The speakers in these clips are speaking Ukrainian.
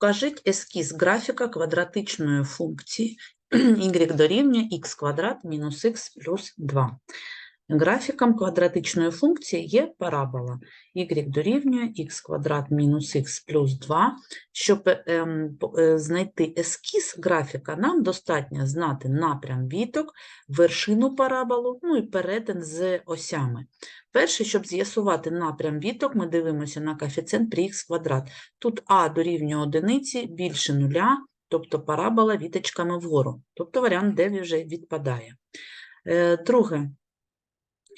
Покажіть ескіз графіка квадратичної функції y дорівнює x квадрат мінус x плюс 2. Графіком квадратичної функції є парабола y дорівнює x квадрат мінус x плюс 2. Щоб е, знайти ескіз графіка, нам достатньо знати напрям віток, вершину параболу, ну і перетин з осями. Перше, щоб з'ясувати напрям віток, ми дивимося на коефіцієнт при х квадрат. Тут а дорівнює одиниці більше нуля, тобто парабола віточками вгору. Тобто варіант, де вже відпадає. Е, Друге,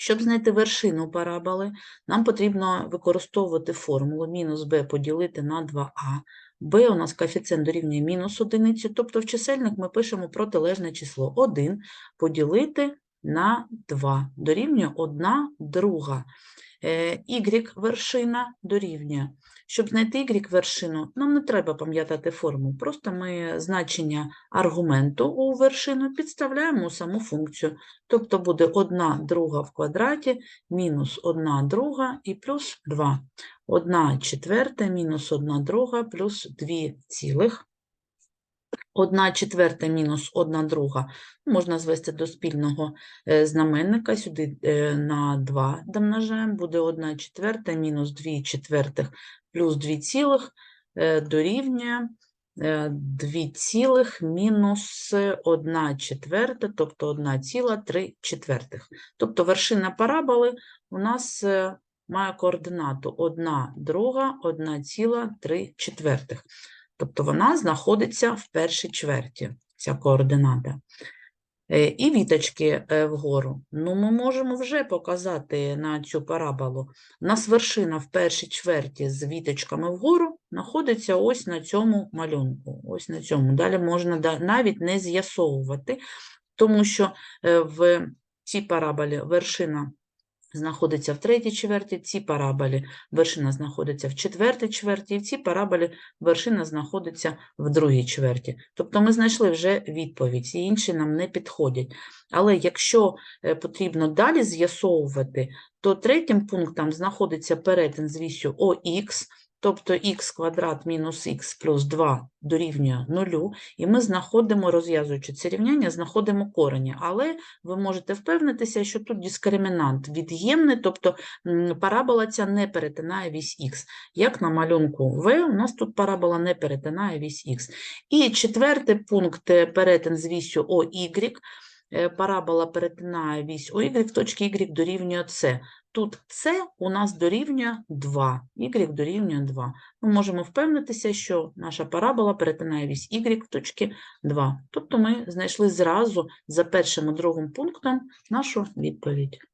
щоб знайти вершину параболи, нам потрібно використовувати формулу мінус b поділити на 2а. b у нас коефіцієнт дорівнює мінус одиниці, тобто в чисельник ми пишемо протилежне число 1 поділити на 2 дорівнює 1 друга. Е, Y вершина дорівнює. Щоб знайти y вершину, нам не треба пам'ятати форму, просто ми значення аргументу у вершину підставляємо у саму функцію. Тобто буде 1 друга в квадраті мінус 1 друга і плюс 2. 1 четверта мінус 1 друга плюс 2 цілих. 1 четверта мінус 1 друга можна звести до спільного е, знаменника. Сюди е, на 2 домножаємо, буде 1 четверта мінус 2 четвертих плюс 2 цілих е, дорівнює е, 2 цілих мінус 1 четверта, тобто 1 ціла 3 четвертих. Тобто вершина параболи у нас має координату 1 друга, 1 ціла 3 четвертих. Тобто вона знаходиться в першій чверті, ця координата. Е, І віточки е, вгору. Ну, ми можемо вже показати на цю параболу. У нас вершина в першій чверті з віточками вгору знаходиться ось на цьому малюнку. Ось на цьому. Далі можна навіть не з'ясовувати, тому що е, в цій параболі вершина знаходиться в третій чверті, в цій параболі вершина знаходиться в четвертій чверті, і в цій параболі вершина знаходиться в другій чверті. Тобто ми знайшли вже відповідь, і інші нам не підходять. Але якщо е, потрібно далі з'ясовувати, то третім пунктом знаходиться перетин з вісю ОХ, тобто х квадрат мінус х плюс 2 дорівнює 0, і ми знаходимо, розв'язуючи це рівняння, знаходимо корені. Але ви можете впевнитися, що тут дискримінант від'ємний, тобто парабола ця не перетинає вісь х. Як на малюнку В, у нас тут парабола не перетинає вісь х. І четвертий пункт е, перетин з вісю ОY. Е, Парабола перетинає вісь у y, точці Y дорівнює С. Тут С у нас дорівнює 2, Y дорівнює 2. Ми можемо впевнитися, що наша парабола перетинає вісь Y в точці 2. Тобто ми знайшли зразу за першим і другим пунктом нашу відповідь.